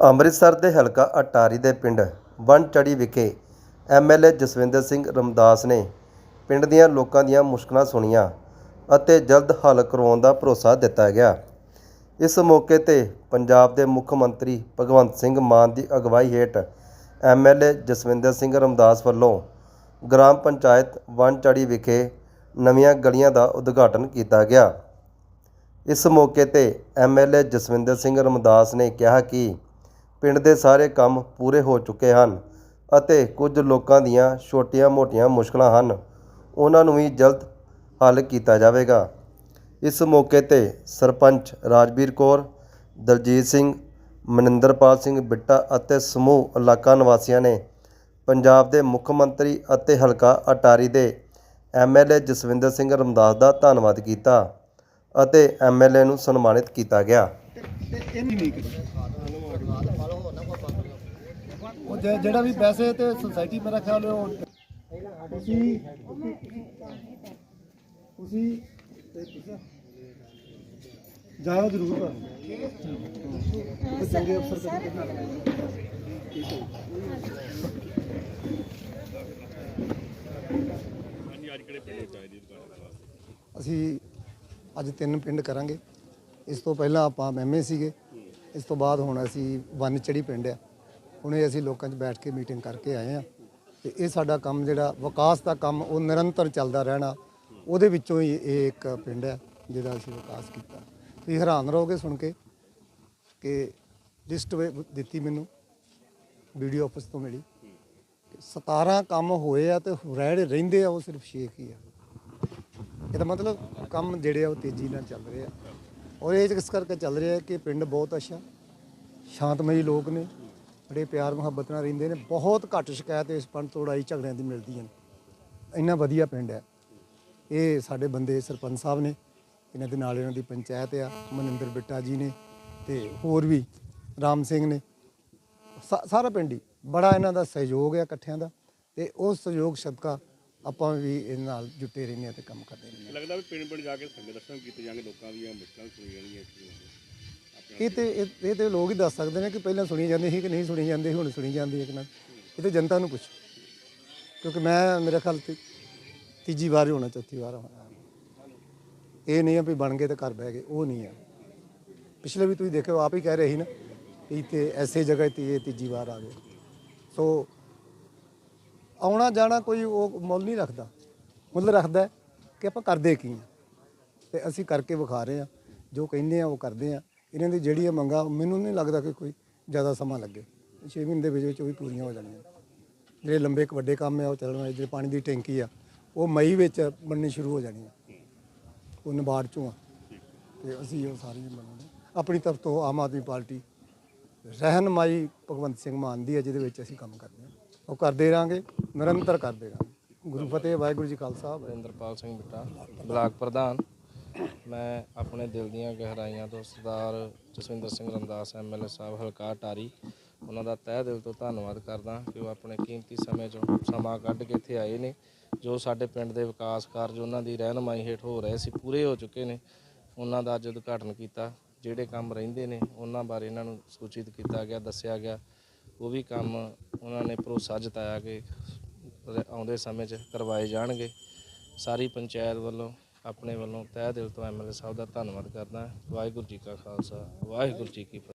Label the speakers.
Speaker 1: ਅੰਮ੍ਰਿਤਸਰ ਦੇ ਹਲਕਾ ਅਟਾਰੀ ਦੇ ਪਿੰਡ ਵਨਚੜੀ ਵਿਖੇ ਐਮਐਲਏ ਜਸਵਿੰਦਰ ਸਿੰਘ ਰਮਦਾਸ ਨੇ ਪਿੰਡ ਦੀਆਂ ਲੋਕਾਂ ਦੀਆਂ ਮੁਸ਼ਕਲਾਂ ਸੁਣੀਆਂ ਅਤੇ ਜਲਦ ਹੱਲ ਕਰਵਾਉਣ ਦਾ ਭਰੋਸਾ ਦਿੱਤਾ ਗਿਆ। ਇਸ ਮੌਕੇ ਤੇ ਪੰਜਾਬ ਦੇ ਮੁੱਖ ਮੰਤਰੀ ਭਗਵੰਤ ਸਿੰਘ ਮਾਨ ਦੀ ਅਗਵਾਈ ਹੇਠ ਐਮਐਲਏ ਜਸਵਿੰਦਰ ਸਿੰਘ ਰਮਦਾਸ ਵੱਲੋਂ ਗ੍ਰਾਮ ਪੰਚਾਇਤ ਵਨਚੜੀ ਵਿਖੇ ਨਵੀਆਂ ਗਲੀਆਂ ਦਾ ਉਦਘਾਟਨ ਕੀਤਾ ਗਿਆ। ਇਸ ਮੌਕੇ ਤੇ ਐਮਐਲਏ ਜਸਵਿੰਦਰ ਸਿੰਘ ਰਮਦਾਸ ਨੇ ਕਿਹਾ ਕਿ ਪਿੰਡ ਦੇ ਸਾਰੇ ਕੰਮ ਪੂਰੇ ਹੋ ਚੁੱਕੇ ਹਨ ਅਤੇ ਕੁਝ ਲੋਕਾਂ ਦੀਆਂ ਛੋਟੀਆਂ-ਮੋਟੀਆਂ ਮੁਸ਼ਕਲਾਂ ਹਨ। ਉਹਨਾਂ ਨੂੰ ਵੀ ਜਲਦ ਹੱਲ ਕੀਤਾ ਜਾਵੇਗਾ। ਇਸ ਮੌਕੇ ਤੇ ਸਰਪੰਚ ਰਾਜਵੀਰ ਕੌਰ, ਦਲਜੀਤ ਸਿੰਘ, ਮਨਿੰਦਰਪਾਲ ਸਿੰਘ ਬਿੱਟਾ ਅਤੇ ਸਮੂਹ ਇਲਾਕਾ ਨਿਵਾਸੀਆਂ ਨੇ ਪੰਜਾਬ ਦੇ ਮੁੱਖ ਮੰਤਰੀ ਅਤੇ ਹਲਕਾ ਅਟਾਰੀ ਦੇ ਐਮਐਲਏ ਜਸਵਿੰਦਰ ਸਿੰਘ ਰਮਦਾਸ ਦਾ ਧੰਨਵਾਦ ਕੀਤਾ ਅਤੇ ਐਮਐਲਏ ਨੂੰ ਸਨਮਾਨਿਤ ਕੀਤਾ ਗਿਆ।
Speaker 2: ਤੇ ਇਹ ਨਹੀਂ ਕੀਤਾ ਉਹ ਜੇ- ਜਿਹੜਾ ਵੀ ਪੈਸੇ ਤੇ ਸੁਸਾਇਟੀ ਮੇਰਾ ਖਿਆਲ ਹੈ ਉਹ ਤੁਸੀਂ ਤੁਸੀਂ ਜਾਓ ਜ਼ਰੂਰ। ਤੇ ਚੰਗੇ ਅਫਸਰ ਤੇ ਅਸੀਂ ਅੱਜ ਤਿੰਨ ਪਿੰਡ ਕਰਾਂਗੇ। ਇਸ ਤੋਂ ਪਹਿਲਾਂ ਆਪਾਂ ਮੈਮੇ ਸੀਗੇ। ਇਸ ਤੋਂ ਬਾਅਦ ਹੁਣ ਅਸੀਂ ਵਨ ਚੜੀ ਪਿੰਡ ਆ। ਹੁਣੇ ਅਸੀਂ ਲੋਕਾਂ 'ਚ ਬੈਠ ਕੇ ਮੀਟਿੰਗ ਕਰਕੇ ਆਏ ਆ। ਤੇ ਇਹ ਸਾਡਾ ਕੰਮ ਜਿਹੜਾ ਵਿਕਾਸ ਦਾ ਕੰਮ, ਉਹ ਨਿਰੰਤਰ ਚੱਲਦਾ ਰਹਿਣਾ, ਉਹਦੇ ਵਿੱਚੋਂ ਹੀ ਇਹ ਇੱਕ ਪਿੰਡ ਹੈ ਜਿਹਦਾ ਅਸੀਂ ਵਿਕਾਸ ਕੀਤਾ। ਤੁਸੀਂ ਹੈਰਾਨ ਰਹੋਗੇ ਸੁਣ ਕੇ ਕਿ ਲਿਸਟ ਦਿੱਤੀ ਮੈਨੂੰ, ਵੀਡੀਓ ਆਫਿਸ ਤੋਂ ਮਿਲੀ। ਕਿ 17 ਕੰਮ ਹੋਏ ਆ ਤੇ ਰਹਿ, ਰਹਿੰਦੇ ਆ, ਉਹ ਸਿਰਫ 6 ਹੀ ਆ। ਇਹਦਾ ਮਤਲਬ ਕੰਮ ਜਿਹੜੇ ਆ, ਉਹ ਤੇਜ਼ੀ ਨਾਲ ਚੱਲ ਰਹੇ ਆ। ਔਰ ਇਹ ਇਸ ਕਰਕੇ ਚੱਲ ਰਿਹਾ ਕਿ ਪਿੰਡ ਬਹੁਤ ਅੱਛਾ, ਸ਼ਾਂਤਮਈ ਲੋਕ ਨੇ, ਬੜੇ ਪਿਆਰ ਮੁਹੱਬਤ ਨਾਲ ਰਹਿੰਦੇ ਨੇ, ਬਹੁਤ ਘੱਟ ਸ਼ਿਕਾਇਤ ਇਸ ਪੰਡ ਤੋਂ ਲੜਾਈ ਝਗੜਿਆਂ ਦੀ ਮਿਲਦੀ ਨੇ ਇੰਨਾ ਵਧੀਆ ਪਿੰਡ ਹੈ। ਇਹ ਸਾਡੇ ਬੰਦੇ ਸਰਪੰਚ ਸਾਹਿਬ ਨੇ, ਇਹਨਾਂ ਦੇ ਨਾਲ ਇਹਨਾਂ ਦੀ ਪੰਚਾਇਤ ਆ, ਮਨਿੰਦਰ ਬਿੱਟਾ ਜੀ ਨੇ ਤੇ ਹੋਰ ਵੀ ਰਾਮ ਸਿੰਘ ਨੇ। ਸਾਰਾ ਪਿੰਡ ਹੀ ਬੜਾ ਇਹਨਾਂ ਦਾ ਸਹਿਯੋਗ ਹੈ ਇਕੱਠਿਆਂ ਦਾ ਤੇ ਉਹ ਸਹਿਯੋਗ ਸਦਕਾ ਆਪਾਂ ਵੀ ਇਹਨਾਂ ਨਾਲ ਜੁਟੇ ਰਹਿੰਦੇ ਹਾਂ ਤੇ ਕੰਮ ਕਰਦੇ ਰਹਿੰਦੇ ਹਾਂ
Speaker 3: ਲੱਗਦਾ ਵੀ ਪਿੰਡ ਪਿੰਡ ਜਾ ਕੇ ਸੰਗ ਦਰਸ਼ਨ ਕੀਤੇ ਜਾਣਗੇ ਲੋਕਾਂ ਦੀਆਂ ਮੁਸ਼ਕਲਾਂ ਸੁਣੀ ਜਾਣਗੀਆਂ
Speaker 2: ਇਹ ਤੇ ਇਹ ਇਹ ਤੇ ਲੋਕ ਹੀ ਦੱਸ ਸਕਦੇ ਨੇ ਕਿ ਪਹਿਲਾਂ ਸੁਣੀ ਜਾਂਦੀ ਸੀ ਕਿ ਨਹੀਂ ਸੁਣੀ ਜਾਂਦੀ ਹੁਣ ਸੁਣੀ ਜਾਂਦੀ ਹੈ ਕਿ ਨਾ ਇਹ ਤੇ ਜਨਤਾ ਨੂੰ ਪੁੱਛੋ। ਕਿਉਂਕਿ ਮੈਂ ਮੇਰੇ ਖਿਆਲ ਤੇ ਤੀਜੀ ਵਾਰ ਹੀ ਹੋਣਾ ਚੌਥੀ ਵਾਰ ਹੋਣਾ। ਇਹ ਨਹੀਂ ਆ ਵੀ ਬਣ ਗਏ ਤੇ ਘਰ ਬਹਿ ਗਏ ਉਹ ਨਹੀਂ ਆ। ਪਿਛਲੇ ਵੀ ਤੁਸੀਂ ਦੇਖਿਓ ਆਪ ਹੀ ਕਹਿ ਰਹੇ ਸੀ ਨਾ ਕਿ ਇੱਥੇ ਐਸੇ ਜਗ੍ਹਾ ਤੇ ਇਹ ਤੀਜੀ ਵਾਰ ਆ ਗਏ ਸੋ ਆਉਣਾ ਜਾਣਾ ਕੋਈ ਉਹ ਮੁੱਲ ਨਹੀਂ ਰੱਖਦਾ। ਮੁੱਲ ਰੱਖਦਾ ਕਿ ਆਪਾਂ ਕਰਦੇ ਕੀ ਆ। ਤੇ ਅਸੀਂ ਕਰਕੇ ਵਿਖਾ ਰਹੇ ਆ। ਜੋ ਕਹਿੰਦੇ ਆ ਉਹ ਕਰਦੇ ਆ। ਇਹਨਾਂ ਦੀ ਜਿਹੜੀ ਇਹ ਮੰਗਾ, ਮੈਨੂੰ ਨਹੀਂ ਲੱਗਦਾ ਕਿ ਕੋਈ ਜ਼ਿਆਦਾ ਸਮਾਂ ਲੱਗੇ। 6 ਮਹੀਨੇ ਦੇ ਵਿੱਚ ਵਿੱਚ ਉਹ ਵੀ ਪੂਰੀਆਂ ਹੋ ਜਾਣੀਆਂ। ਜਿਹੜੇ ਲੰਬੇ ਇੱਕ ਵੱਡੇ ਕੰਮ ਆ, ਉਹ ਚੱਲਣ ਵਾਲੇ, ਜਿਹੜੇ ਪਾਣੀ ਦੀ ਟੈਂਕੀ ਆ, ਉਹ ਮਈ ਵਿੱਚ ਬਣਨੀ ਸ਼ੁਰੂ ਹੋ ਜਾਣੀ ਆ। ਉਹ ਨਬਾਰਡ ਚੋਂ ਆ। ਤੇ ਅਸੀਂ ਉਹ ਸਾਰੀ ਬਣਾਉਂਦੇ ਆਪਣੀ ਤਰਫ ਤੋਂ ਆਮ ਆਦਮੀ ਪਾਰਟੀ, ਰਹਿਨਮਾਈ ਭਗਵੰਤ ਸਿੰਘ ਮਾਨ ਦੀ ਹੈ ਜਿਹਦੇ ਵਿੱਚ ਅਸੀਂ ਕੰਮ ਕਰਦੇ ਹਾਂ ਉਹ ਕਰਦੇ ਰਾਂਗੇ, ਨਿਰੰਤਰ ਕਰਦੇ ਰਾਂਗੇ। ਗੁਰੂ ਫਤਿਹ, ਵਾਹਿਗੁਰੂ ਜੀ ਖਾਲਸਾ, ਵਾਹਿਗੁਰੂ
Speaker 4: ਵਰਿੰਦਰਪਾਲ ਸਿੰਘ ਬਿੱਟਾ, ਬਲਾਕ ਪ੍ਰਧਾਨ। ਮੈਂ ਆਪਣੇ ਦਿਲ ਦੀਆਂ ਗਹਿਰਾਈਆਂ ਤੋਂ ਸਰਦਾਰ ਜਸਵਿੰਦਰ ਸਿੰਘ ਰੰਦਾਸ ਐਮਐਲਏ ਸਾਹਿਬ ਹਲਕਾ ਟਾਰੀ ਉਹਨਾਂ ਦਾ ਤਹਿ ਦਿਲ ਤੋਂ ਧੰਨਵਾਦ ਕਰਦਾ ਕਿ ਉਹ ਆਪਣੇ ਕੀਮਤੀ ਸਮੇਂ ਚੋਂ ਸਮਾਂ ਕੱਢ ਕੇ ਇੱਥੇ ਆਏ ਨੇ, ਜੋ ਸਾਡੇ ਪਿੰਡ ਦੇ ਵਿਕਾਸ ਕਾਰਜ ਉਹਨਾਂ ਦੀ ਰਹਿਨਮਾਈ ਹੇਠ ਹੋ ਰਹੇ ਸੀ, ਪੂਰੇ ਹੋ ਚੁੱਕੇ ਨੇ। ਉਹਨਾਂ ਦਾ ਅੱਜ ਉਦਘਾਟਨ ਕੀਤਾ, ਜਿਹੜੇ ਕੰਮ ਰਹਿੰਦੇ ਨੇ, ਉਹਨਾਂ ਬਾਰੇ ਇਹਨਾਂ ਨੂੰ ਸੂਚਿਤ ਕੀਤਾ ਗਿਆ, ਦੱਸਿਆ ਗਿਆ। ਉਹ ਵੀ ਕੰਮ ਉਹਨਾਂ ਨੇ ਭਰੋਸਾ ਜਤਾਇਆ ਕਿ ਆਉਂਦੇ ਸਮੇਂ 'ਚ ਕਰਵਾਏ ਜਾਣਗੇ। ਸਾਰੀ ਪੰਚਾਇਤ ਵੱਲੋਂ, ਆਪਣੇ ਵੱਲੋਂ ਤਹਿ ਦਿਲ ਤੋਂ ਐਮਐਲਏ ਸਾਹਿਬ ਦਾ ਧੰਨਵਾਦ ਕਰਦਾ। ਵਾਹਿਗੁਰੂ ਜੀ ਕਾ ਖਾਲਸਾ, ਵਾਹਿਗੁਰੂ ਜੀ ਕੀ ਫਤਿਹ।